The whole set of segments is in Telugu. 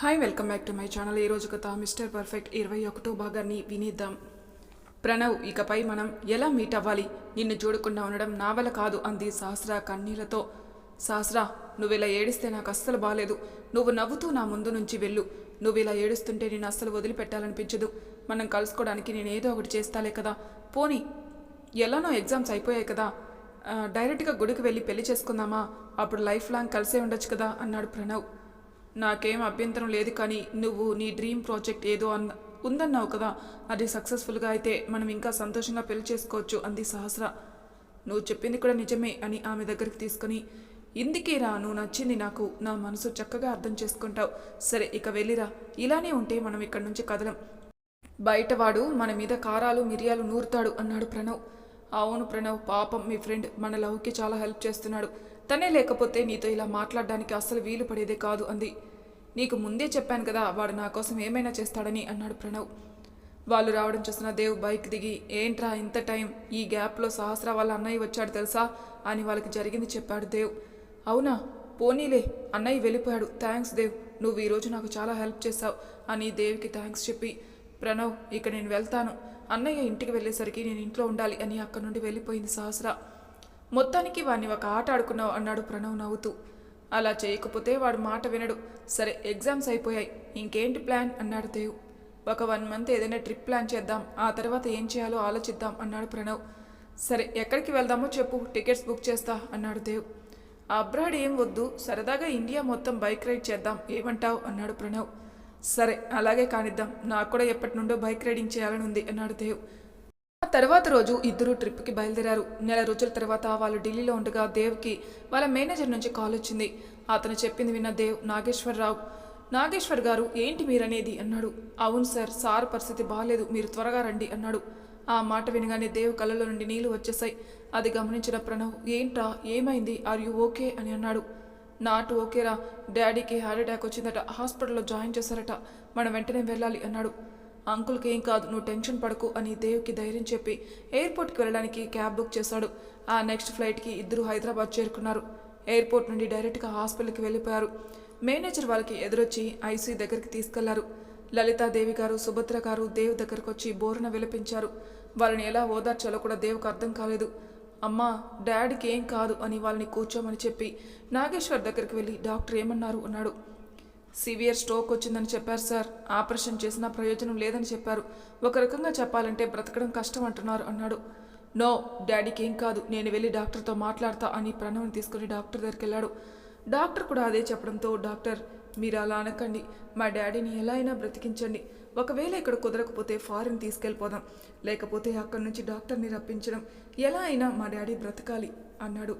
Hi welcome back to my channel ఈ రోజు కథ మిస్టర్ పర్ఫెక్ట్ ఇరవై ఒకటో భాగాన్ని వినిద్దాం. ప్రణవ్ ఇకపై మనం ఎలా మీట్ అవ్వాలి? నిన్ను చూడకుండా ఉండడం నా వల్ల కాదు అంది సహస్ర కన్నీళ్ళతో. సహస్ర నువ్వు ఇలా ఏడిస్తే నాకు అస్సలు బాలేదు. నువ్వు నవ్వుతూ నా ముందు నుంచి వెళ్ళు. నువ్వు ఇలా ఏడుస్తుంటే నేను అస్సలు వదిలిపెట్టాలనిపించదు. మనం కలుసుకోవడానికి నేను ఏదో ఒకటి చేస్తాలే కదా. పోనీ ఎలానో ఎగ్జామ్స్ అయిపోయాయి కదా. డైరెక్ట్గా గుడికి వెళ్ళి పెళ్ళి చేసుకుందామా? అప్పుడు లైఫ్ లాంగ్ కలిసే ఉండొచ్చు కదా అన్నాడు ప్రణవ్. నాకేం అభ్యంతరం లేదు కానీ నువ్వు నీ డ్రీమ్ ప్రాజెక్ట్ ఏదో అన్న ఉందన్నావు కదా అది సక్సెస్ఫుల్గా అయితే మనం ఇంకా సంతోషంగా పెళ్ళి చేసుకోవచ్చు అంది సహస్ర. నువ్వు చెప్పింది కూడా నిజమే అని ఆమె దగ్గరికి తీసుకుని ఇందుకేరా నువ్వు నచ్చింది నాకు నా మనసు చక్కగా అర్థం చేసుకుంటావు. సరే ఇక వెళ్ళిరా. ఇలానే ఉంటే మనం ఇక్కడి నుంచి కదలం. బయటవాడు మన మీద కారాలు మిరియాలు నూరుతాడు అన్నాడు ప్రణవ్. అవును ప్రణవ్ పాపం మీ ఫ్రెండ్ మన లవ్కి చాలా హెల్ప్ చేస్తున్నాడు. తనే లేకపోతే నీతో ఇలా మాట్లాడడానికి అస్సలు వీలు పడేదే కాదు అంది. నీకు ముందే చెప్పాను కదా వాడు నా కోసం ఏమైనా చేస్తాడని అన్నాడు ప్రణవ్. వాళ్ళు రావడం చూసిన దేవ్ బైక్ దిగి ఏంట్రా ఇంత టైం? ఈ గ్యాప్లో సహస్ర వాళ్ళ అన్నయ్య వచ్చాడు తెలుసా? అని వాళ్ళకి జరిగింది చెప్పాడు దేవ్. అవునా? పోనీలే అన్నయ్య వెళ్ళిపోయాడు. థ్యాంక్స్ దేవ్. నువ్వు ఈరోజు నాకు చాలా హెల్ప్ చేశావు అని దేవ్కి థ్యాంక్స్ చెప్పి ప్రణవ్ ఇక నేను వెళ్తాను. అన్నయ్య ఇంటికి వెళ్ళేసరికి నేను ఇంట్లో ఉండాలి అని అక్కడి నుండి వెళ్ళిపోయింది సహస్ర. మొత్తానికి వాడిని ఒక ఆట ఆడుకున్నావు అన్నాడు ప్రణవ్ నవ్వుతూ. అలా చేయకపోతే వాడు మాట వినడు. సరే ఎగ్జామ్స్ అయిపోయాయి. ఇంకేంటి ప్లాన్? అన్నాడు దేవ్ ఒక వన్ మంత్ ఏదైనా ట్రిప్ ప్లాన్ చేద్దాం. ఆ తర్వాత ఏం చేయాలో ఆలోచిద్దాం అన్నాడు ప్రణవ్. సరే ఎక్కడికి వెళ్దామో చెప్పు. టికెట్స్ బుక్ చేస్తా అన్నాడు దేవ్ అబ్రాడ్ ఏం వద్దు. సరదాగా ఇండియా మొత్తం బైక్ రైడ్ చేద్దాం. ఏమంటావు? అన్నాడు ప్రణవ్. సరే అలాగే కానిద్దాం. నాకు కూడా ఎప్పటి నుండో బైక్ రైడింగ్ చేయాలని ఉంది అన్నాడు దేవ్ ఆ తర్వాత రోజు ఇద్దరు ట్రిప్కి బయలుదేరారు. నెల రోజుల తర్వాత వాళ్ళు ఢిల్లీలో ఉండగా దేవ్కి వాళ్ళ మేనేజర్ నుంచి కాల్ వచ్చింది. అతను చెప్పింది విన్న దేవ్ నాగేశ్వరరావు నాగేశ్వర్ గారు ఏంటి మీరనేది? అన్నాడు. అవును సార్ సార్ పరిస్థితి బాగాలేదు మీరు త్వరగా రండి అన్నాడు. ఆ మాట వినగానే దేవ్ కళ్ళలో నుండి నీళ్ళు వచ్చేసాయి అది గమనించిన ప్రణవ్ ఏంట్రా ఏమైంది? Are you okay? అని అన్నాడు. నాటు ఓకేరా డాడీకి హార్ట్ అటాక్ వచ్చిందట హాస్పిటల్లో జాయిన్ చేశారట మనం వెంటనే వెళ్ళాలి అన్నాడు. అంకుల్కి ఏం కాదు నువ్వు టెన్షన్ పడకు అని దేవ్కి ధైర్యం చెప్పి ఎయిర్పోర్ట్కి వెళ్ళడానికి క్యాబ్ బుక్ చేశాడు. ఆ నెక్స్ట్ ఫ్లైట్కి ఇద్దరు హైదరాబాద్ చేరుకున్నారు. ఎయిర్పోర్ట్ నుండి డైరెక్ట్గా హాస్పిటల్కి వెళ్ళిపోయారు. మేనేజర్ వాళ్ళకి ఎదురొచ్చి ఐసీ దగ్గరికి తీసుకెళ్ళారు. లలితాదేవి గారు సుభద్ర గారు దేవ్ దగ్గరకు వచ్చి బోరున విలపించారు. వాళ్ళని ఎలా ఓదార్చాలో కూడా దేవుకు అర్థం కాలేదు. అమ్మా డాడీకి ఏం కాదు అని వాళ్ళని కూర్చోమని చెప్పి నాగేశ్వర్ దగ్గరికి వెళ్ళి డాక్టర్ ఏమన్నారు అన్నాడు. సివియర్ స్ట్రోక్ వచ్చిందని చెప్పారు సార్. ఆపరేషన్ చేసినా ప్రయోజనం లేదని చెప్పారు. ఒక రకంగా చెప్పాలంటే బ్రతకడం కష్టం అంటున్నారు అన్నాడు. నో డాడీకి ఏం కాదు. నేను వెళ్ళి డాక్టర్తో మాట్లాడతా అని ప్రణవ్ని తీసుకుని డాక్టర్ దగ్గరికి వెళ్ళాడు డాక్టర్ కూడా అదే చెప్పడంతో డాక్టర్ మీరు అలా అనకండి. మా డాడీని ఎలా అయినా బ్రతికించండి. ఒకవేళ ఇక్కడ కుదరకపోతే ఫారిన్ తీసుకెళ్ళిపోదాం. లేకపోతే అక్కడి నుంచి డాక్టర్ని రప్పించడం. ఎలా అయినా మా డాడీ బ్రతకాలి అన్నాడు.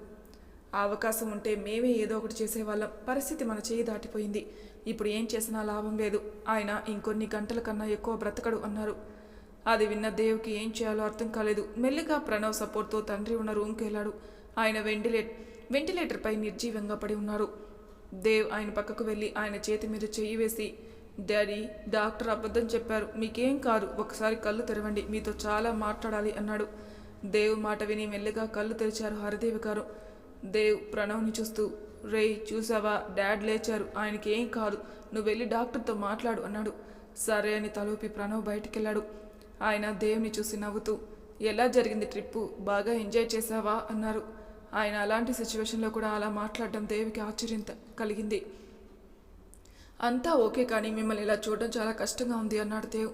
ఆ అవకాశం ఉంటే మేమే ఏదో ఒకటి చేసేవాళ్ళం. పరిస్థితి మన చేయి దాటిపోయింది. ఇప్పుడు ఏం చేసినా లాభం లేదు. ఆయన ఇంకొన్ని గంటల కన్నా ఎక్కువ బ్రతకడు అన్నారు. అది విన్న దేవుకి ఏం చేయాలో అర్థం కాలేదు. మెల్లిగా ప్రణవ్ సపోర్ట్తో తండ్రి ఉన్న రూమ్కి వెళ్ళాడు ఆయన వెంటిలేట్ వెంటిలేటర్పై నిర్జీవంగా పడి ఉన్నారు. దేవ్ ఆయన పక్కకు వెళ్ళి ఆయన చేతి మీద చెయ్యి వేసి డాడీ డాక్టర్ అబద్ధం చెప్పారు. మీకేం కాదు. ఒకసారి కళ్ళు తెరవండి. మీతో చాలా మాట్లాడాలి అన్నాడు. దేవ్ మాట విని మెల్లిగా కళ్ళు తెరిచారు హరిదేవి గారు. దేవ్ ప్రణవ్ని చూస్తూ రేయ్ చూసావా? డాడ్ లేచారు. ఆయనకి ఏం కాదు. నువ్వు వెళ్ళి డాక్టర్తో మాట్లాడు అన్నాడు. సరే అని తలూపి ప్రణవ్ బయటికెళ్ళాడు. ఆయన దేవుని చూసి నవ్వుతూ ఎలా జరిగింది ట్రిప్పు? బాగా ఎంజాయ్ చేసావా అన్నారు. ఆయన అలాంటి సిచ్యువేషన్లో కూడా అలా మాట్లాడడం దేవికి ఆశ్చర్యం కలిగింది. అంతా ఓకే కానీ మిమ్మల్ని ఇలా చూడడం చాలా కష్టంగా ఉంది అన్నాడు దేవ్.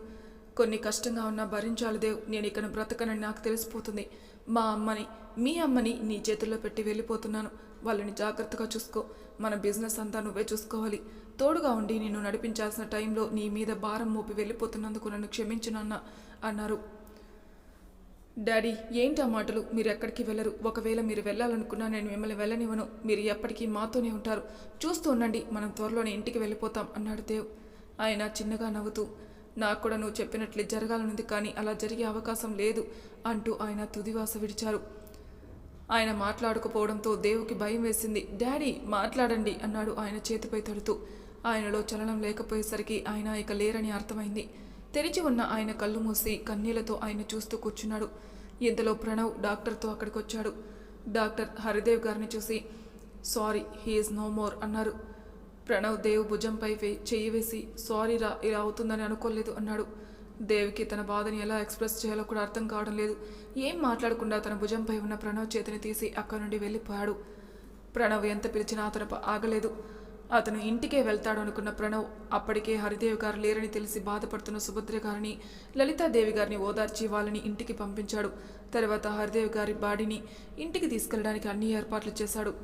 కొన్ని కష్టంగా ఉన్నా భరించాలి దేవ్. నేను ఇక్కడ బ్రతకనని నాకు తెలిసిపోతుంది. మా అమ్మని మీ అమ్మని నీ చేతుల్లో పెట్టి వెళ్ళిపోతున్నాను. వాళ్ళని జాగ్రత్తగా చూసుకో. మన బిజినెస్ అంతా నువ్వే చూసుకోవాలి. తోడుగా ఉండి నిన్ను నడిపించాల్సిన టైంలో నీ మీద భారం మోపి వెళ్ళిపోతున్నందుకు నన్ను క్షమించునన్న అన్నారు. డాడీ ఏంటి ఆ మాటలు? మీరు ఎక్కడికి వెళ్ళరు. ఒకవేళ మీరు వెళ్ళాలనుకున్నా నేను మిమ్మల్ని వెళ్ళనివ్వను. మీరు ఎప్పటికీ మాతోనే ఉంటారు. చూస్తూ ఉండండి మనం త్వరలోనే ఇంటికి వెళ్ళిపోతాం అన్నాడు దేవ్. ఆయన చిన్నగా నవ్వుతూ నాకు కూడా నువ్వు చెప్పినట్లు జరగాలనుంది కానీ అలా జరిగే అవకాశం లేదు అంటూ ఆయన తుదివాస విడిచారు. ఆయన మాట్లాడకపోవడంతో దేవుకి భయం వేసింది. డాడీ మాట్లాడండి అన్నాడు ఆయన చేతిపై తడుతూ. ఆయనలో చలనం లేకపోయేసరికి ఆయన ఇక లేరని అర్థమైంది. తెరిచి ఉన్న ఆయన కళ్ళు మూసి కన్నీళ్ళతో ఆయన చూస్తూ కూర్చున్నాడు. ఇంతలో ప్రణవ్ డాక్టర్తో అక్కడికి వచ్చాడు డాక్టర్ హరిదేవ్ గారిని చూసి సారీ హీఈస్ నో మోర్ అన్నారు. ప్రణవ్ దేవ్ భుజంపై చెయ్యి వేసి సారీ రా ఇలా అవుతుందని అనుకోలేదు అన్నాడు. దేవికి తన బాధని ఎలా ఎక్స్ప్రెస్ చేయాలో కూడా అర్థం కావడం లేదు. ఏం మాట్లాడకుండా తన భుజంపై ఉన్న ప్రణవ్ చేతిని తీసి అక్కడి నుండి వెళ్ళిపోయాడు. ప్రణవ్ ఎంత పిలిచినా అతను ఆగలేదు. అతను ఇంటికే వెళ్తాడు అనుకున్న ప్రణవ్ అప్పటికే హరిదేవ్ గారు లేరని తెలిసి బాధపడుతున్న సుభద్ర గారిని లలితాదేవి గారిని ఓదార్చి వాళ్ళని ఇంటికి పంపించాడు. తర్వాత హరిదేవ్ గారి బాడీని ఇంటికి తీసుకెళ్ళడానికి అన్ని ఏర్పాట్లు చేశాడు.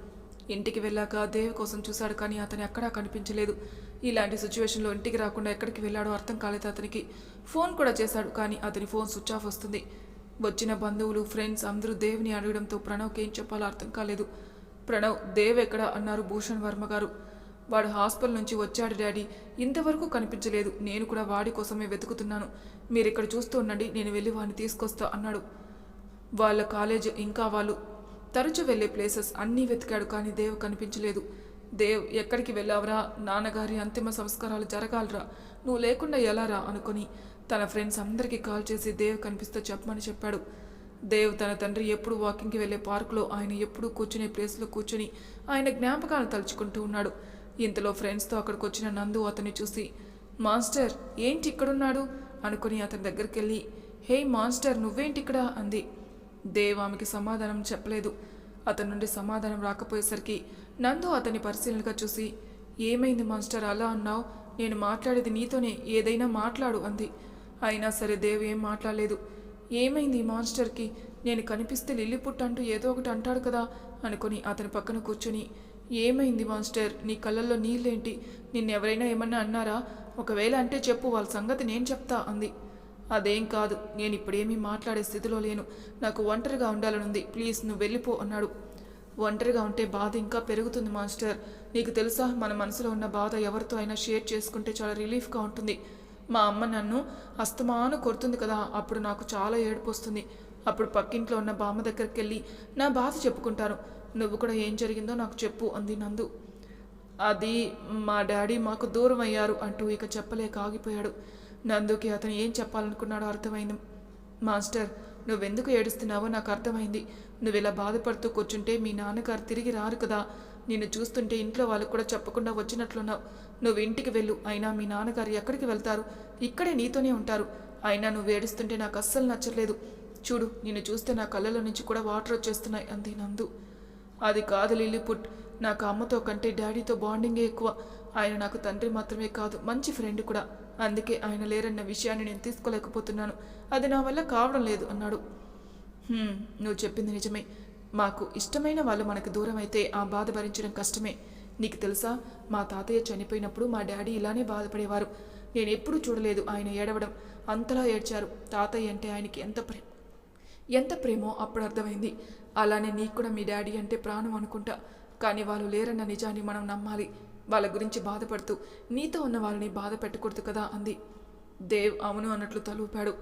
ఇంటికి వెళ్ళాక దేవ్ కోసం చూశాడు కానీ అతను ఎక్కడా కనిపించలేదు. ఇలాంటి సిచ్యువేషన్లో ఇంటికి రాకుండా ఎక్కడికి వెళ్ళాడో అర్థం కాలేదు అతనికి. ఫోన్ కూడా చేశాడు కానీ అతని ఫోన్ స్విచ్ ఆఫ్ వస్తుంది. వచ్చిన బంధువులు ఫ్రెండ్స్ అందరూ దేవ్ని అడగడంతో ప్రణవ్కి ఏం చెప్పాలో అర్థం కాలేదు. ప్రణవ్ దేవ్ ఎక్కడ? అన్నారు భూషణ్ వర్మ గారు. వాడు హాస్పిటల్ నుంచి వచ్చాడు డాడీ. ఇంతవరకు కనిపించలేదు. నేను కూడా వాడి కోసమే వెతుకుతున్నాను. మీరు ఇక్కడ చూస్తూ ఉండండి. నేను వెళ్ళి వాడిని తీసుకొస్తా అన్నాడు. వాళ్ళ కాలేజ్ ఇంకా వాళ్ళు తరచు వెళ్ళే ప్లేసెస్ అన్నీ వెతికాడు కానీ దేవ్ కనిపించలేదు. దేవ్ ఎక్కడికి వెళ్ళావురా? నాన్నగారి అంతిమ సంస్కారాలు జరగాలరా. నువ్వు లేకుండా ఎలా రా అనుకుని తన ఫ్రెండ్స్ అందరికీ కాల్ చేసి దేవ్ కనిపిస్తే చెప్పమని చెప్పాడు. దేవ్ తన తండ్రి ఎప్పుడు వాకింగ్కి వెళ్ళే పార్కులో ఆయన ఎప్పుడు కూర్చునే ప్లేస్లో కూర్చుని ఆయన జ్ఞాపకాలను తలుచుకుంటూ ఉన్నాడు. ఇంతలో ఫ్రెండ్స్తో అక్కడికి వచ్చిన నందు అతన్ని చూసి మాస్టర్ ఏంటి ఇక్కడున్నాడు? అనుకుని అతని దగ్గరికి వెళ్ళి హే మాస్టర్ నువ్వేంటి ఇక్కడ? అంది. దేవ్ ఆమెకి సమాధానం చెప్పలేదు. అతని నుండి సమాధానం రాకపోయేసరికి నందు అతని పరిశీలనగా చూసి ఏమైంది మాస్టర్? అలా అన్నావు? నేను మాట్లాడేది నీతోనే. ఏదైనా మాట్లాడు అంది. అయినా సరే దేవ్ ఏం మాట్లాడలేదు. ఏమైంది ఈ మాస్టర్కి? నేను కనిపిస్తే లిల్లిపుట్ అంటూ ఏదో ఒకటి అంటాడు కదా అనుకుని అతని పక్కన కూర్చుని ఏమైంది మాస్టర్? నీ కళ్ళల్లో నీళ్ళేంటి? నిన్నెవరైనా ఏమన్నా అన్నారా? ఒకవేళ అంటే చెప్పు వాళ్ళ సంగతి నేను చెప్తా అంది. అదేం కాదు నేను ఇప్పుడేమీ మాట్లాడే స్థితిలో లేను. నాకు ఒంటరిగా ఉండాలనుంది. ప్లీజ్ నువ్వు వెళ్ళిపో అన్నాడు. ఒంటరిగా ఉంటే బాధ ఇంకా పెరుగుతుంది మాస్టర్. నీకు తెలుసా మన మనసులో ఉన్న బాధ ఎవరితో అయినా షేర్ చేసుకుంటే చాలా రిలీఫ్గా ఉంటుంది. మా అమ్మ నన్ను అస్తమాను కొడుతుంది కదా అప్పుడు నాకు చాలా ఏడుపు వస్తుంది. అప్పుడు పక్కింట్లో ఉన్న బామ్మ దగ్గరికి వెళ్ళి నా బాధ చెప్పుకుంటాను. నువ్వు కూడా ఏం జరిగిందో నాకు చెప్పు అంది నందు. అది మా డాడీ మాకు దూరం అయ్యారు అంటూ ఇక చెప్పలేక ఆగిపోయాడు. నందుకి అతను ఏం చెప్పాలనుకున్నాడో అర్థమైంది. మాస్టర్ నువ్వెందుకు ఏడుస్తున్నావో నాకు అర్థమైంది. నువ్వు ఇలా బాధపడుతూ కూర్చుంటే మీ నాన్నగారు తిరిగి రారు కదా. నిన్ను చూస్తుంటే ఇంట్లో వాళ్ళకు కూడా చెప్పకుండా వచ్చినట్లున్నావు. నువ్వు ఇంటికి వెళ్ళు. అయినా మీ నాన్నగారు ఎక్కడికి వెళ్తారు? ఇక్కడే నీతోనే ఉంటారు. అయినా నువ్వు ఏడుస్తుంటే నాకు అస్సలు నచ్చలేదు. చూడు నిన్ను చూస్తే నా కళ్ళలో నుంచి కూడా వాటర్ వచ్చేస్తున్నాయి అంది నందు. అది కాదు లిల్లీపుట్. నాకు అమ్మతో కంటే డాడీతో బాండింగే ఎక్కువ. ఆయన నాకు తండ్రి మాత్రమే కాదు మంచి ఫ్రెండ్ కూడా. అందుకే ఆయన లేరన్న విషయాన్ని నేను తీసుకోలేకపోతున్నాను. అది నా వల్ల కావడం లేదు అన్నాడు. నువ్వు చెప్పింది నిజమే. మాకు ఇష్టమైన వాళ్ళు మనకు దూరం అయితే ఆ బాధ భరించడం కష్టమే. నీకు తెలుసా మా తాతయ్య చనిపోయినప్పుడు మా డాడీ ఇలానే బాధపడేవారు. నేను ఎప్పుడూ చూడలేదు ఆయన ఏడవడం. అంతలా ఏడ్చారు. తాతయ్య అంటే ఆయనకి ఎంత ప్రేమ ఎంత ప్రేమో అప్పుడు అర్థమైంది. అలానే నీకు కూడా మీ డాడీ అంటే ప్రాణం అనుకుంటా. కానీ వాళ్ళు లేరన్న నిజాన్ని మనం నమ్మాలి. వాళ్ళ గురించి బాధపడుతూ నీతో ఉన్న వాళ్ళని బాధ పెట్టకూడదు కదా అంది. దేవ్ అవును అన్నట్లు తలూపాడు.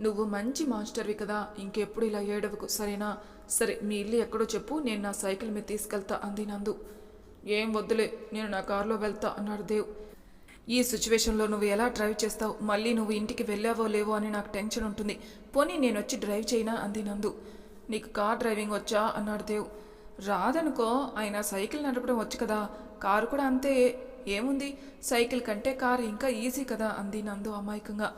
నువ్వు మంచి మాస్టర్వి కదా ఇంకెప్పుడు ఇలా ఏడవకు సరేనా? సరే మీ ఇల్లు ఎక్కడో చెప్పు నేను నా సైకిల్ మీద తీసుకెళ్తా అంది నందు. ఏం వద్దులే నేను నా కారులో వెళ్తా అన్నాడు దేవ్. ఈ సిచ్యువేషన్లో నువ్వు ఎలా డ్రైవ్ చేస్తావు? మళ్ళీ నువ్వు ఇంటికి వెళ్ళావో లేవో అని నాకు టెన్షన్ ఉంటుంది. పోనీ నేను వచ్చి డ్రైవ్ చేయనా? అంది నందు. నీకు కార్ డ్రైవింగ్ వచ్చా? అన్నాడు దేవ్. రాదనుకో ఆయన సైకిల్ నడపడం వచ్చు కదా. కారు కూడా అంతే. ఏముంది? సైకిల్ కంటే కారు ఇంకా ఈజీ కదా అంది నందు అమాయకంగా.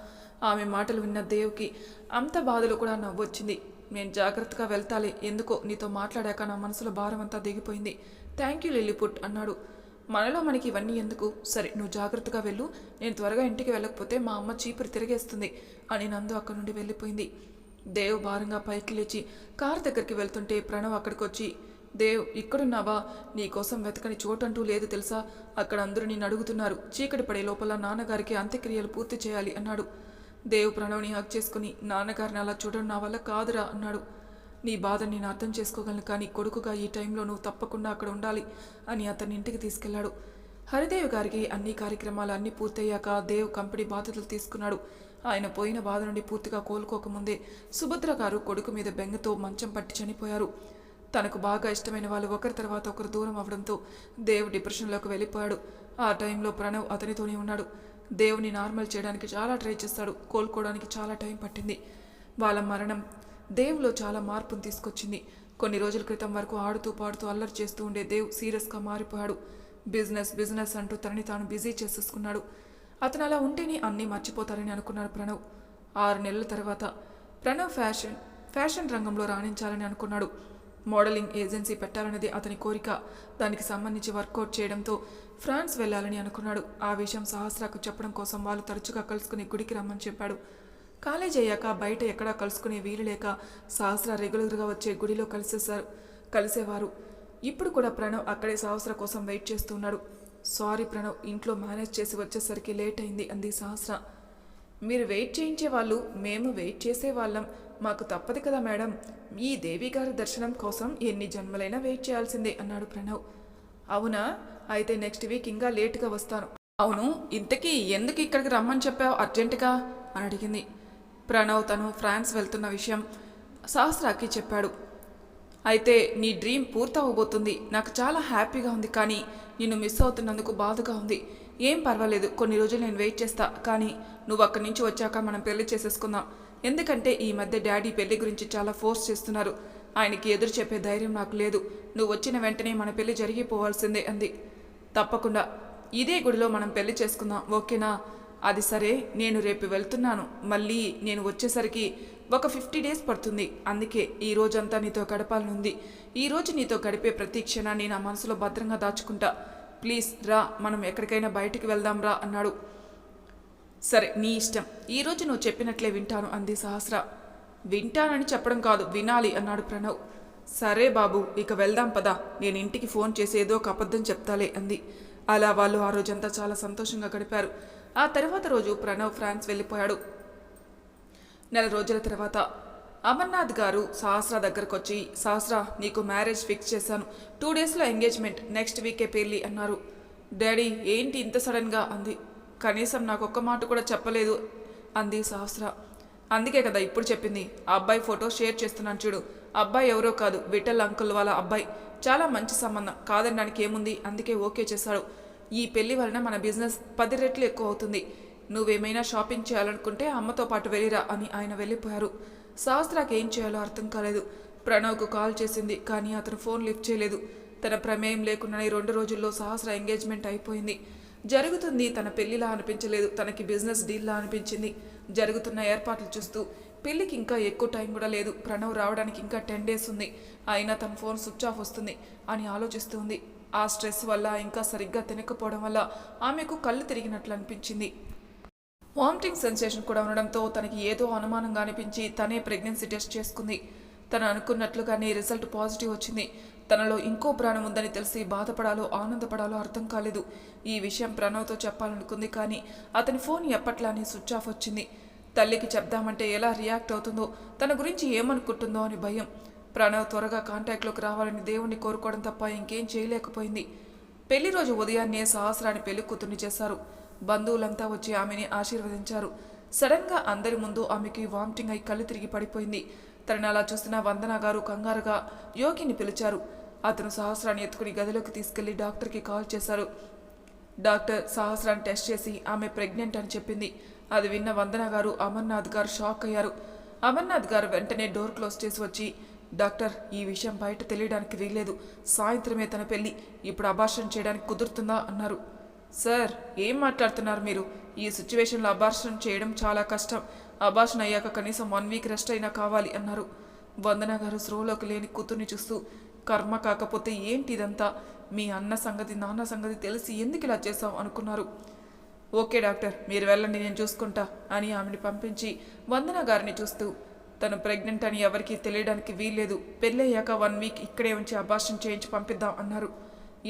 ఆమె మాటలు విన్న దేవ్కి అంత బాధలు కూడా నవ్వొచ్చింది. నేను జాగ్రత్తగా వెళ్తాలే. ఎందుకో నీతో మాట్లాడాక నా మనసులో భారం అంతా దిగిపోయింది. థ్యాంక్ యూ లిల్లీపుట్ అన్నాడు. మనలో మనకి ఇవన్నీ ఎందుకు? సరే నువ్వు జాగ్రత్తగా వెళ్ళు. నేను త్వరగా ఇంటికి వెళ్ళకపోతే మా అమ్మ చీపురు తిరిగేస్తుంది అని నందు అక్కడి నుండి వెళ్ళిపోయింది. దేవ్ భారంగా పైకి లేచి కారు దగ్గరికి వెళ్తుంటే ప్రణవ్ అక్కడికి వచ్చి దేవ్ ఇక్కడున్నావా? నీకోసం వెతకని చోటంటూ లేదు తెలుసా? అక్కడ అందరూ నిన్ను అడుగుతున్నారు. చీకటి పడే లోపల నాన్నగారికి అంత్యక్రియలు పూర్తి చేయాలి అన్నాడు. దేవ్ ప్రణవ్ని హక్ చేసుకుని నాన్నగారిని అలా చూడడం నా వల్ల కాదురా అన్నాడు. నీ బాధ నేను అర్థం చేసుకోగలను కానీ కొడుకుగా ఈ టైంలో నువ్వు తప్పకుండా అక్కడ ఉండాలి అని అతని ఇంటికి తీసుకెళ్ళాడు హరిదేవ్ గారికి అన్ని కార్యక్రమాలు అన్ని పూర్తయ్యాక దేవ్ కంపెనీ బాధ్యతలు తీసుకున్నాడు. ఆయన పోయిన బాధ నుండి పూర్తిగా కోలుకోకముందే సుభద్ర గారు కొడుకు మీద బెంగతో మంచం పట్టి చనిపోయారు. తనకు బాగా ఇష్టమైన వాళ్ళు ఒకరి తర్వాత ఒకరు దూరం అవడంతో దేవ్ డిప్రెషన్లోకి వెళ్ళిపోయాడు. ఆ టైంలో ప్రణవ్ అతనితోనే ఉన్నాడు. దేవుని నార్మల్ చేయడానికి చాలా ట్రై చేస్తాడు. కోలుకోవడానికి చాలా టైం పట్టింది. వాళ్ళ మరణం దేవులో చాలా మార్పును తీసుకొచ్చింది. కొన్ని రోజుల క్రితం వరకు ఆడుతూ పాడుతూ అల్లరి చేస్తూ ఉండే దేవ్ సీరియస్గా మారిపోయాడు. బిజినెస్ బిజినెస్ అంటూ తనని తాను బిజీ చేసేసుకున్నాడు. అతను అలా ఉంటేనే అన్నీ మర్చిపోతారని అనుకున్నాడు ప్రణవ్. ఆరు నెలల తర్వాత ప్రణవ్ ఫ్యాషన్ ఫ్యాషన్ రంగంలో రాణించాలని అనుకున్నాడు. మోడలింగ్ ఏజెన్సీ పెట్టాలన్నది అతని కోరిక. దానికి సంబంధించి వర్కౌట్ చేయడంతో ఫ్రాన్స్ వెళ్ళాలని అనుకున్నాడు. ఆ విషయం సహస్రాకు చెప్పడం కోసం వాళ్ళు తరచుగా కలుసుకుని గుడికి రమ్మని చెప్పాడు. కాలేజ్ అయ్యాక బయట ఎక్కడా కలుసుకునే వీలు లేక సహస్ర రెగ్యులర్గా వచ్చే గుడిలో కలిసేసారు కలిసేవారు. ఇప్పుడు కూడా ప్రణవ్ అక్కడే సహస్ర కోసం వెయిట్ చేస్తున్నాడు సారీ ప్రణవ్ ఇంట్లో మేనేజ్ చేసి వచ్చేసరికి లేట్ అయింది అంది సహస్ర. మీరు వెయిట్ చేయించే వాళ్ళు మేము వెయిట్ చేసే వాళ్ళం. మాకు తప్పదు కదా మేడం. మీ దేవి గారి దర్శనం కోసం ఎన్ని జన్మలైనా వెయిట్ చేయాల్సిందే అన్నాడు ప్రణవ్. అవునా? అయితే నెక్స్ట్ వీక్ ఇంకా లేటుగా వస్తాను. అవును ఇంతకీ ఎందుకు ఇక్కడికి రమ్మని చెప్పావు అర్జెంటుగా? అని అడిగింది. ప్రణవ్ తను ఫ్రాన్స్ వెళ్తున్న విషయం సహస్రాకి చెప్పాడు. అయితే నీ డ్రీమ్ పూర్తవబోతుంది. నాకు చాలా హ్యాపీగా ఉంది కానీ నిన్ను మిస్ అవుతున్నందుకు బాధగా ఉంది. ఏం పర్వాలేదు కొన్ని రోజులు నేను వెయిట్ చేస్తా. కానీ నువ్వు అక్కడి నుంచి వచ్చాక మనం పెళ్ళి చేసేసుకుందాం. ఎందుకంటే ఈ మధ్య డాడీ పెళ్ళి గురించి చాలా ఫోర్స్ చేస్తున్నారు. ఆయనకి ఎదురు చెప్పే ధైర్యం నాకు లేదు. నువ్వు వచ్చిన వెంటనే మన పెళ్ళి జరిగిపోవాల్సిందే అంది. తప్పకుండా. ఇదే గుడిలో మనం పెళ్ళి చేసుకుందాం ఓకేనా? అది సరే నేను రేపు వెళ్తున్నాను. మళ్ళీ నేను వచ్చేసరికి ఒక ఫిఫ్టీ డేస్ పడుతుంది. అందుకే ఈ రోజంతా నీతో గడపాలనుంది. ఈరోజు నీతో గడిపే ప్రతి క్షణాన్ని నా మనసులో భద్రంగా దాచుకుంటా. ప్లీజ్ రా మనం ఎక్కడికైనా బయటికి వెళ్దాం రా అన్నాడు. సరే నీ ఇష్టం. ఈ రోజు నువ్వు చెప్పినట్లే వింటాను అంది సహస్ర. వింటానని చెప్పడం కాదు వినాలి అన్నాడు ప్రణవ్. సరే బాబు ఇక వెళ్దాం పదా. నేను ఇంటికి ఫోన్ చేసి ఏదో ఒక అబద్ధం చెప్తాలే అంది. అలా వాళ్ళు ఆ రోజంతా చాలా సంతోషంగా గడిపారు. ఆ తర్వాత రోజు ప్రణవ్ ఫ్రాన్స్ వెళ్ళిపోయాడు. నెల రోజుల తర్వాత అమర్నాథ్ గారు సహస్ర దగ్గరకు వచ్చి సహస్ర నీకు మ్యారేజ్ ఫిక్స్ చేశాను. టూ డేస్లో ఎంగేజ్మెంట్ నెక్స్ట్ వీకే పెళ్ళి అన్నారు. డాడీ ఏంటి ఇంత సడన్గా? అంది. కనీసం నాకు ఒక్క మాట కూడా చెప్పలేదు అంది సహస్ర. అందుకే కదా ఇప్పుడు చెప్పింది. ఆ అబ్బాయి ఫోటో షేర్ చేస్తున్నాను చూడు. అబ్బాయి ఎవరో కాదు విఠల్ అంకుల్ వాళ్ళ అబ్బాయి. చాలా మంచి సంబంధం. కాదనడానికి ఏముంది? అందుకే ఓకే చేశాడు. ఈ పెళ్ళి వలన మన బిజినెస్ పది రెట్లు ఎక్కువ అవుతుంది. నువ్వేమైనా షాపింగ్ చేయాలనుకుంటే అమ్మతో పాటు వెళ్ళిరా అని ఆయన వెళ్ళిపోయారు. సహస్రాకి ఏం చేయాలో అర్థం కాలేదు. ప్రణవ్కు కాల్ చేసింది కానీ అతను ఫోన్ లిఫ్ట్ చేయలేదు. తన ప్రమేయం లేకుండానే రెండు రోజుల్లో సహస్ర ఎంగేజ్మెంట్ అయిపోయింది. జరుగుతుంది. తన పెళ్ళిలా అనిపించలేదు. తనకి బిజినెస్ డీల్లా అనిపించింది. జరుగుతున్న ఏర్పాట్లు చూస్తూ పెళ్ళికి ఇంకా ఎక్కువ టైం కూడా లేదు. ప్రణవ్ రావడానికి ఇంకా టెన్ డేస్ ఉంది. అయినా తన ఫోన్ స్విచ్ ఆఫ్ వస్తుంది అని ఆలోచిస్తుంది ఆ స్ట్రెస్ వల్ల ఇంకా సరిగ్గా తినకపోవడం వల్ల ఆమెకు కళ్ళు తిరిగినట్లు అనిపించింది. వామిటింగ్ సెన్సేషన్ కూడా ఉండడంతో తనకి ఏదో అనుమానంగా అనిపించి తనే ప్రెగ్నెన్సీ టెస్ట్ చేసుకుంది. తను అనుకున్నట్లుగానే రిజల్ట్ పాజిటివ్ వచ్చింది. తనలో ఇంకో ప్రాణం ఉందని తెలిసి బాధపడాలో ఆనందపడాలో అర్థం కాలేదు. ఈ విషయం ప్రణవ్తో చెప్పాలనుకుంది కానీ అతని ఫోన్ ఎప్పట్లానే స్విచ్ ఆఫ్ వచ్చింది. తల్లికి చెప్దామంటే ఎలా రియాక్ట్ అవుతుందో తన గురించి ఏమనుకుంటుందో అని భయం. ప్రణవ్ త్వరగా కాంటాక్ట్లోకి రావాలని దేవుణ్ణి కోరుకోవడం తప్ప ఇంకేం చేయలేకపోయింది. పెళ్ళి రోజు ఉదయాన్నే సహస్రాన్ని పెళ్ళి కూతుర్ని చేశారు. బంధువులంతా వచ్చి ఆమెని ఆశీర్వదించారు. సడన్గా అందరి ముందు ఆమెకి వామిటింగ్ అయి కళ్ళు తిరిగి పడిపోయింది. తనని అలా చూస్తున్న వందన గారు కంగారుగా యోగిని పిలిచారు. అతను సహస్రాన్ని ఎత్తుకుని గదిలోకి తీసుకెళ్ళి డాక్టర్కి కాల్ చేశారు. డాక్టర్ సహస్రాన్ని టెస్ట్ చేసి ఆమె ప్రెగ్నెంట్ అని చెప్పింది. అది విన్న వందన గారు అమర్నాథ్ గారు షాక్ అయ్యారు. అమర్నాథ్ గారు వెంటనే డోర్ క్లోజ్ చేసి వచ్చి డాక్టర్ ఈ విషయం బయట తెలియడానికి వీల్లేదు. సాయంత్రమే తన పెళ్ళి ఇప్పుడు అబార్షన్ చేయడానికి కుదురుతుందా? అన్నారు. సార్ ఏం మాట్లాడుతున్నారు మీరు? ఈ సిచ్యువేషన్లో అబార్షన్ చేయడం చాలా కష్టం. అబార్షన్ అయ్యాక కనీసం వన్ వీక్ రెస్ట్ అయినా కావాలి అన్నారు. వందన గారు స్రోలోకి లేని కూతుర్ని చూస్తూ కర్మ కాకపోతే ఏంటి ఇదంతా? మీ అన్న సంగతి నాన్న సంగతి తెలిసి ఎందుకు ఇలా చేసావు అనుకున్నారు. ఓకే డాక్టర్ మీరు వెళ్ళండి నేను చూసుకుంటా అని ఆమెను పంపించి వందన గారిని చూస్తూ తను ప్రెగ్నెంట్ అని ఎవరికీ తెలియడానికి వీల్లేదు. పెళ్ళయ్యాక వన్ వీక్ ఇక్కడే ఉంచి అబార్షన్ చేయించి పంపిద్దాం అన్నారు.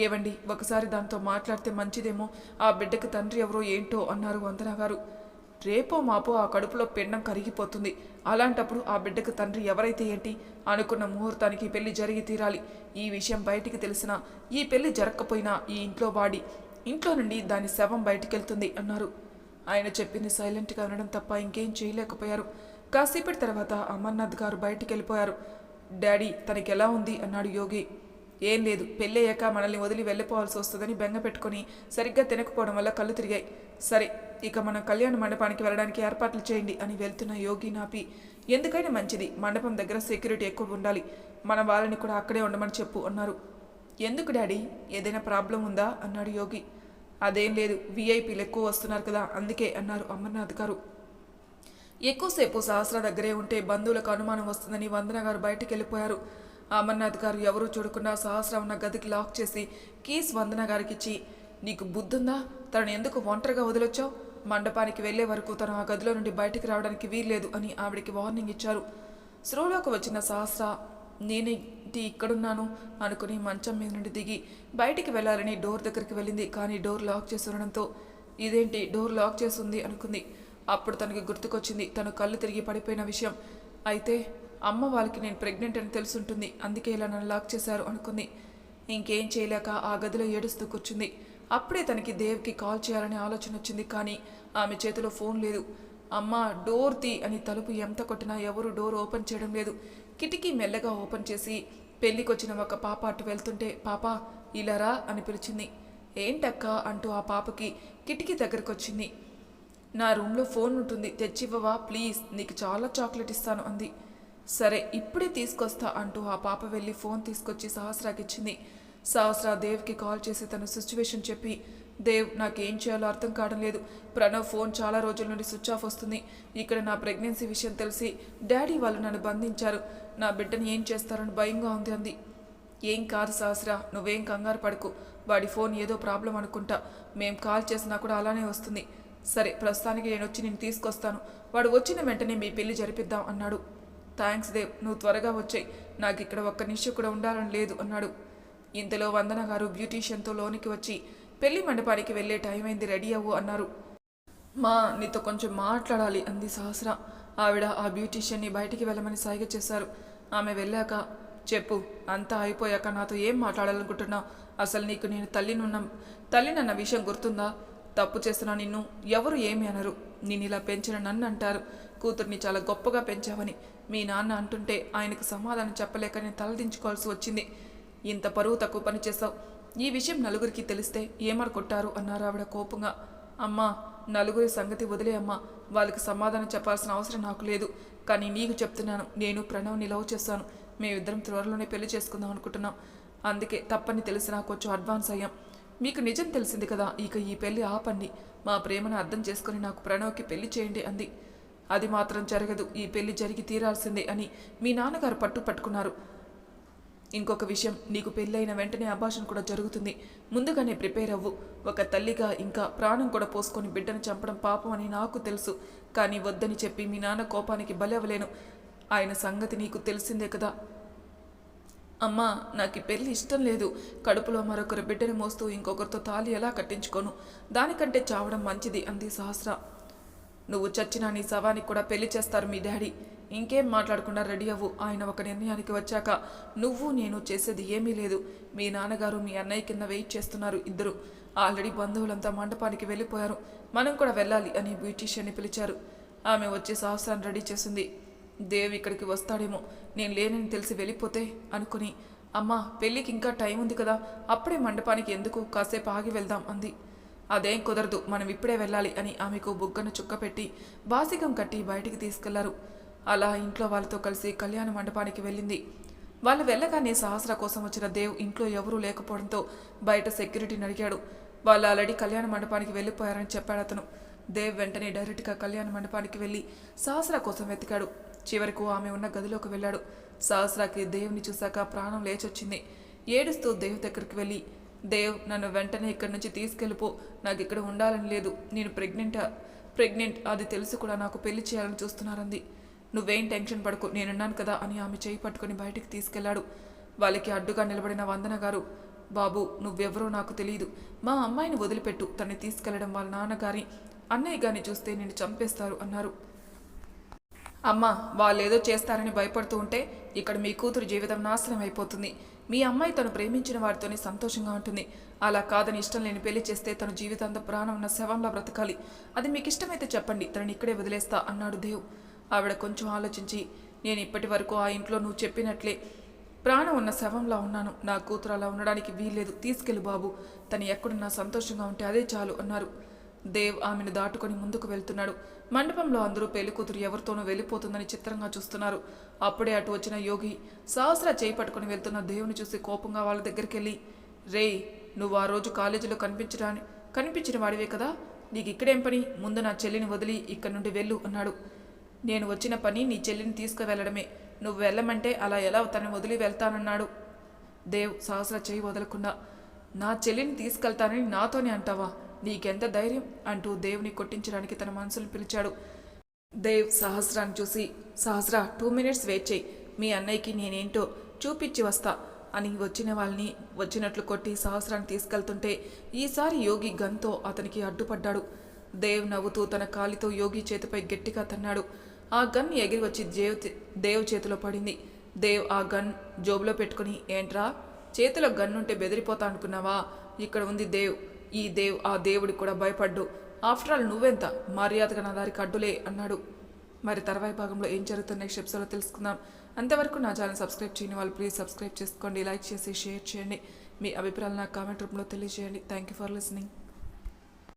ఏవండి ఒకసారి దాంతో మాట్లాడితే మంచిదేమో ఆ బిడ్డకి తండ్రి ఎవరో ఏంటో అన్నారు వందన గారు. రేపో మాపో ఆ కడుపులో పిండం కరిగిపోతుంది. అలాంటప్పుడు ఆ బిడ్డకు తండ్రి ఎవరైతే ఏంటి అనుకున్న ముహూర్తానికి పెళ్ళి జరిగి తీరాలి. ఈ విషయం బయటికి తెలిసినా ఈ పెళ్ళి జరగకపోయినా ఈ ఇంట్లో వాడి ఇంట్లో నుండి దాని శవం బయటికెళ్తుంది అన్నారు. ఆయన చెప్పింది సైలెంట్గా ఉండడం తప్ప ఇంకేం చేయలేకపోయారు. కాసేపటి తర్వాత అమర్నాథ్ గారు బయటికి వెళ్ళిపోయారు డాడీ తనకెలా ఉంది? అన్నాడు యోగి. ఏం లేదు. పెళ్ళయ్యాక మనల్ని వదిలి వెళ్ళిపోవాల్సి వస్తుందని బెంగ పెట్టుకొని సరిగ్గా తినకపోవడం వల్ల కళ్ళు తిరిగాయి. సరే ఇక మనం కళ్యాణ మండపానికి వెళ్ళడానికి ఏర్పాట్లు చేయండి అని వెళ్తున్న యోగి నాపి ఎందుకైనా మంచిది. మండపం దగ్గర సెక్యూరిటీ ఎక్కువ ఉండాలి. మన వాళ్ళని కూడా అక్కడే ఉండమని చెప్పు అన్నారు. ఎందుకు డాడీ? ఏదైనా ప్రాబ్లం ఉందా? అన్నాడు యోగి. అదేం లేదు. వీఐపీలు ఎక్కువ వస్తున్నారు కదా అందుకే అన్నారు అమర్నాథ్ గారు. ఎక్కువసేపు సహస్ర దగ్గరే ఉంటే బంధువులకు అనుమానం వస్తుందని వందన గారు బయటికి వెళ్ళిపోయారు అమర్నాథ్ గారు ఎవరూ చూడకుండా సహస్ర ఉన్న గదికి లాక్ చేసి కీస్ వందన గారికి ఇచ్చి నీకు బుద్ధుందా? తనను ఎందుకు ఒంటరిగా వదిలొచ్చావు? మండపానికి వెళ్ళే వరకు తను ఆ గదిలో నుండి బయటికి రావడానికి వీల్లేదు అని ఆవిడికి వార్నింగ్ ఇచ్చారు. స్రోలోకి వచ్చిన సహస్ర నేనేంటి ఇక్కడున్నాను అనుకుని మంచం మీద నుండి దిగి బయటికి వెళ్ళాలని డోర్ దగ్గరికి వెళ్ళింది. కానీ డోర్ లాక్ చేసి ఉండడంతో ఇదేంటి? డోర్ లాక్ చేసి ఉంది అనుకుంది. అప్పుడు తనకి గుర్తుకొచ్చింది తను కళ్ళు తిరిగి పడిపోయిన విషయం. అయితే అమ్మ వాళ్ళకి నేను ప్రెగ్నెంట్ అని తెలుసుంటుంది. అందుకే ఇలా నన్ను లాక్ చేశారు అనుకుంది. ఇంకేం చేయలేక ఆ గదిలో ఏడుస్తూ కూర్చుంది. అప్పుడే తనకి దేవ్కి కాల్ చేయాలనే ఆలోచన వచ్చింది. కానీ ఆమె చేతిలో ఫోన్ లేదు. అమ్మ డోర్ తీ అని తలుపు ఎంత కొట్టినా ఎవరు డోర్ ఓపెన్ చేయడం లేదు. కిటికీ మెల్లగా ఓపెన్ చేసి పెళ్ళికొచ్చిన ఒక పాప అటు వెళ్తుంటే పాప ఇలారా అని పిలిచింది. ఏంటక్క? అంటూ ఆ పాపకి కిటికీ దగ్గరకు వచ్చింది నా రూమ్లో ఫోన్ ఉంటుంది. తెచ్చివ్వవా? ప్లీజ్ నీకు చాలా చాక్లెట్ ఇస్తాను అంది. సరే ఇప్పుడే తీసుకొస్తా అంటూ ఆ పాప వెళ్ళి ఫోన్ తీసుకొచ్చి సహస్రాకి ఇచ్చింది. సహస్ర దేవ్కి కాల్ చేసి తన సిచ్యువేషన్ చెప్పి దేవ్ నాకేం చేయాలో అర్థం కావడం లేదు. ప్రణవ్ ఫోన్ చాలా రోజుల నుండి స్విచ్ ఆఫ్ వస్తుంది. ఇక్కడ నా ప్రెగ్నెన్సీ విషయం తెలిసి డాడీ వాళ్ళు నన్ను బంధించారు. నా బిడ్డని ఏం చేస్తారని భయంగా ఉంది అంది. ఏం కాదు సహస్ర నువ్వేం కంగారు పడకు. వాడి ఫోన్ ఏదో ప్రాబ్లం అనుకుంటా. మేం కాల్ చేసినా కూడా అలానే వస్తుంది. సరే ప్రస్తుతానికి నేను వచ్చి నేను తీసుకొస్తాను. వాడు వచ్చిన వెంటనే మీ పెళ్ళి జరిపిద్దాం అన్నాడు. థ్యాంక్స్ దేవ్ నువ్వు త్వరగా వచ్చాయి. నాకు ఇక్కడ ఒక్క నిమిషం కూడా ఉండాలని లేదు అన్నాడు. ఇంతలో వందన గారు బ్యూటీషియన్తో లోనికి వచ్చి పెళ్ళి మండపానికి వెళ్ళే టైం అయింది రెడీ అవ్వు అన్నారు. మా నీతో కొంచెం మాట్లాడాలి అంది సహస్ర. ఆవిడ ఆ బ్యూటీషియన్ని బయటికి వెళ్ళమని సైగ చేశారు. ఆమె వెళ్ళాక చెప్పు అంతా అయిపోయాక నాతో ఏం మాట్లాడాలనుకుంటున్నావు? అసలు నీకు నేను తల్లినున్న తల్లినన్న విషయం గుర్తుందా? తప్పు చేసిన నిన్ను ఎవరు ఏమి అనరు. నేను ఇలా పెంచిన నన్ను అంటారు. కూతుర్ని చాలా గొప్పగా పెంచావని మీ నాన్న అంటుంటే ఆయనకు సమాధానం చెప్పలేక నేను తలదించుకోవాల్సి వచ్చింది. ఇంత పరువు తక్కువ పని చేశావు. ఈ విషయం నలుగురికి తెలిస్తే ఏమనుకుంటారు అన్నారు ఆవిడ కోపంగా. అమ్మా నలుగురి సంగతి వదిలే అమ్మా. వాళ్ళకి సమాధానం చెప్పాల్సిన అవసరం నాకు లేదు. కానీ నీకు చెప్తున్నాను నేను ప్రణవ్ని లవ్ చేస్తాను మేమిద్దరం త్వరలోనే పెళ్ళి చేసుకుందాం అనుకుంటున్నాం. అందుకే తప్పని తెలిసి నాకు కొంచెం అడ్వాన్స్ అయ్యాం. మీకు నిజం తెలిసింది కదా ఇక ఈ పెళ్ళి ఆపండి. మా ప్రేమను అర్థం చేసుకుని నాకు ప్రణవ్కి పెళ్ళి చేయండి అంది. అది మాత్రం జరగదు. ఈ పెళ్ళి జరిగి తీరాల్సిందే అని మీ నాన్నగారు పట్టు పట్టుకున్నారు. ఇంకొక విషయం నీకు పెళ్ళైన వెంటనే అభాషణ కూడా జరుగుతుంది. ముందుగానే ప్రిపేర్ అవ్వు. ఒక తల్లిగా ఇంకా ప్రాణం కూడా పోసుకొని బిడ్డను చంపడం పాపం అని నాకు తెలుసు. కానీ వద్దని చెప్పి మీ నాన్న కోపానికి బలవలేను ఆయన సంగతి నీకు తెలిసిందే కదా. అమ్మా నాకు ఈ ఇష్టం లేదు. కడుపులో మరొకరు బిడ్డని మోస్తూ ఇంకొకరితో తాళి ఎలా కట్టించుకోను? దానికంటే చావడం మంచిది అంది సహస్ర. నువ్వు చచ్చిన నీ శవానికి కూడా పెళ్ళి చేస్తారు మీ డాడీ. ఇంకేం మాట్లాడకుండా రెడీ అవ్వు. ఆయన ఒక నిర్ణయానికి వచ్చాక నువ్వు నేను చేసేది ఏమీ లేదు. మీ నాన్నగారు మీ అన్నయ్య కింద వెయిట్ చేస్తున్నారు ఇద్దరు. ఆల్రెడీ బంధువులంతా మండపానికి వెళ్ళిపోయారు. మనం కూడా వెళ్ళాలి అని బ్యూటీషియన్ని పిలిచారు. ఆమె వచ్చి సహస్రాన్ని రెడీ చేసింది. దేవ్ ఇక్కడికి వస్తాడేమో. నేను లేనని తెలిసి వెళ్ళిపోతే అనుకుని అమ్మా పెళ్ళికి ఇంకా టైం ఉంది కదా. అప్పుడే మండపానికి ఎందుకు? కాసేపు ఆగి వెళ్దాం అంది. అదేం కుదరదు మనం ఇప్పుడే వెళ్ళాలి అని ఆమెకు బుగ్గను చుక్కపెట్టి బాసికం కట్టి బయటికి తీసుకెళ్ళారు. అలా ఇంట్లో వాళ్ళతో కలిసి కళ్యాణ మండపానికి వెళ్ళింది. వాళ్ళు వెళ్ళగానే సహస్ర కోసం వచ్చిన దేవ్ ఇంట్లో ఎవరూ లేకపోవడంతో బయట సెక్యూరిటీని అడిగాడు. వాళ్ళు ఆల్రెడీ కళ్యాణ మండపానికి వెళ్ళిపోయారని చెప్పాడు అతను. దేవ్ వెంటనే డైరెక్ట్గా కళ్యాణ మండపానికి వెళ్ళి సహస్ర కోసం వెతికాడు. చివరకు ఆమె ఉన్న గదిలోకి వెళ్ళాడు. సహస్రాకి దేవుని చూశాక ప్రాణం లేచొచ్చింది. ఏడుస్తూ దేవ్ దగ్గరికి వెళ్ళి దేవ్ నన్ను వెంటనే ఇక్కడి నుంచి తీసుకెళ్ళిపో. నాకు ఇక్కడ ఉండాలని లేదు. నేను ప్రెగ్నెంట్. ప్రెగ్నెంట్ అది తెలుసు కూడా. నాకు పెళ్ళి చేయాలని చూస్తున్నారంది. నువ్వేం టెన్షన్ పడకు. నేనున్నాను కదా అని ఆమె చేయి పట్టుకొని బయటికి తీసుకెళ్ళాడు వాళ్ళకి అడ్డుగా నిలబడిన వందన గారు బాబు నువ్వెవరో నాకు తెలియదు మా అమ్మాయిని వదిలిపెట్టు. తన్ని తీసుకెళ్ళడం వాళ్ళ నాన్నగారి. అన్నయ్య గారిని చూస్తే నేను చంపేస్తారు అన్నారు. అమ్మా వాళ్ళేదో చేస్తారని భయపడుతూ ఉంటే ఇక్కడ మీ కూతురు జీవితం నాశనం అయిపోతుంది. మీ అమ్మాయి తను ప్రేమించిన వారితోనే సంతోషంగా ఉంటుంది. అలా కాదని ఇష్టం లేని పెళ్ళి చేస్తే తన జీవితాంత ప్రాణం ఉన్న శవంలా బ్రతకాలి. అది మీకు ఇష్టమైతే చెప్పండి తనని ఇక్కడే వదిలేస్తా అన్నాడు దేవ్. ఆవిడ కొంచెం ఆలోచించి నేను ఇప్పటి వరకు ఆ ఇంట్లో నువ్వు చెప్పినట్లే ప్రాణం ఉన్న శవంలా ఉన్నాను. నా కూతురు అలా ఉండడానికి వీల్లేదు. తీసుకెళ్ళు బాబు. తను ఎక్కడున్నా సంతోషంగా ఉంటే అదే చాలు అన్నారు. దేవ్ ఆమెను దాటుకొని ముందుకు వెళ్తున్నాడు. మండపంలో అందరూ పెళ్ళి కూతురు వెళ్ళిపోతుందని చిత్రంగా చూస్తున్నారు. అప్పుడే అటు వచ్చిన యోగి సహస్ర చేయి పట్టుకుని వెళ్తున్న దేవుని చూసి కోపంగా వాళ్ళ దగ్గరికి వెళ్ళి రేయ్ నువ్వు ఆ రోజు కాలేజీలో కనిపించడాని కనిపించిన వాడివే కదా? నీకు ఇక్కడేం పని? ముందు నా చెల్లిని వదిలి ఇక్కడ నుండి వెళ్ళు అన్నాడు. నేను వచ్చిన పని నీ చెల్లిని తీసుకువెళ్ళడమే. నువ్వు వెళ్ళమంటే అలా ఎలా తనని వదిలి వెళ్తానన్నాడు. దేవ్ సహస్ర చేయి వదలకుండా నా చెల్లిని తీసుకెళ్తానని నాతోనే అంటావా? నీకెంత ధైర్యం అంటూ దేవుని కొట్టించడానికి తన మనసును పిలిచాడు. దేవ్ సహస్రాన్ని చూసి సహస్ర టూ మినిట్స్ వెయిట్ చేయి. మీ అన్నయ్యకి నేనేంటో చూపించి వస్తా అని వచ్చిన వాళ్ళని వచ్చినట్లు కొట్టి సహస్రాన్ని తీసుకెళ్తుంటే ఈసారి యోగి గన్తో అతనికి అడ్డుపడ్డాడు. దేవ్ నవ్వుతూ తన కాలితో యోగి చేతిపై గట్టిగా తన్నాడు. ఆ గన్ ఎగిరి వచ్చి దేవ్ దేవ్ చేతిలో పడింది. దేవ్ ఆ గన్ జోబులో పెట్టుకుని ఏంట్రా? చేతిలో గన్నుంటే బెదిరిపోతా అనుకున్నావా? ఇక్కడ ఉంది దేవ్. ఈ దేవ్ ఆ దేవుడికి కూడా భయపడ్డు. ఆఫ్టర్ ఆల్ నువ్వెంత? మర్యాదగా నా దారికి అడ్డులే అన్నాడు. మరి తర్వాయి భాగంలో ఏం జరుగుతున్నాయి? నెక్స్ట్ ఎపిసోడ్లో తెలుసుకుందాం. అంతవరకు నా ఛానల్ సబ్స్క్రైబ్ చేయని వాళ్ళు ప్లీజ్ సబ్స్క్రైబ్ చేసుకోండి లైక్ చేసి షేర్ చేయండి. మీ అభిప్రాయాలు నాకు కామెంట్ రూపంలో తెలియజేయండి. Thank you for listening